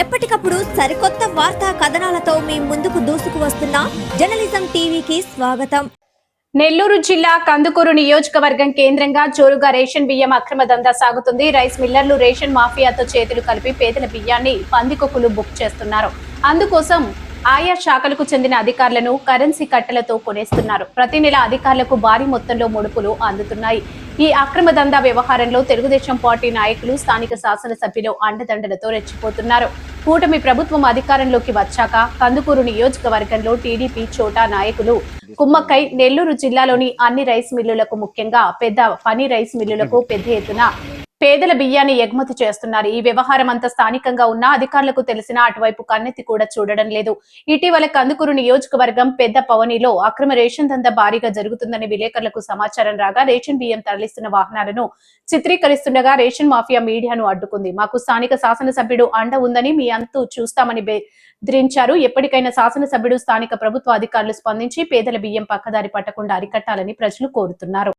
ఎప్పటికప్పుడు సరికొత్త వార్తా కథనాలతో మీ ముందుకు దూసుకు వస్తున్న జర్నలిజం టీవీకి స్వాగతం. నెల్లూరు జిల్లా కందుకూరు నియోజకవర్గం కేంద్రంగా జోరుగా రేషన్ బియ్యం అక్రమ దందా సాగుతుంది. రైస్ మిల్లర్లు రేషన్ మాఫియాతో చేతులు కలిపి పేదల బియ్యాన్ని పందికొక్కులు బుక్ చేస్తున్నారు. అందుకోసం ఆయా శాఖలకు చెందిన అధికారులను కరెన్సీ కట్టెలతో కొనేస్తున్నారు. ప్రతి నెల అధికారులకు భారీ మొత్తంలో ముడుపులు అందుతున్నాయి. ఈ అక్రమ దందా వ్యవహారంలో తెలుగుదేశం పార్టీ నాయకులు స్థానిక శాసనసభ్యులు అండదండలతో రెచ్చిపోతున్నారు. కూటమి ప్రభుత్వం అధికారంలోకి వచ్చాక కందుకూరు నియోజకవర్గంలో టీడీపీ చోటా నాయకులు కుమ్మక్కై నెల్లూరు జిల్లాలోని అన్ని రైస్ మిల్లులకు ముఖ్యంగా పెద్ద పని రైస్ మిల్లులకు పెద్ద ఎత్తున పేదల బియ్యాన్ని ఎగుమతి చేస్తున్నారు. ఈ వ్యవహారం అంతా స్థానికంగా ఉన్న అధికారులకు తెలిసిన అటువైపు కన్నెత్తి కూడా చూడడం లేదు. ఇటీవల కందుకూరు నియోజకవర్గం పెద్ద పవనిలో అక్రమ రేషన్ దందా భారీగా జరుగుతుందని విలేకరులకు సమాచారం రాగా రేషన్ బియ్యం తరలిస్తున్న వాహనాలను చిత్రీకరిస్తుండగా రేషన్ మాఫియా మీడియాను అడ్డుకుంది. మాకు స్థానిక శాసనసభ్యుడు అండ ఉందని మీ అంతు చూస్తామని బెదిరించారు. ఎప్పటికైనా శాసనసభ్యుడు స్థానిక ప్రభుత్వ అధికారులు స్పందించి పేదల బియ్యం పక్కదారి పట్టకుండా అరికట్టాలని ప్రజలు కోరుతున్నారు.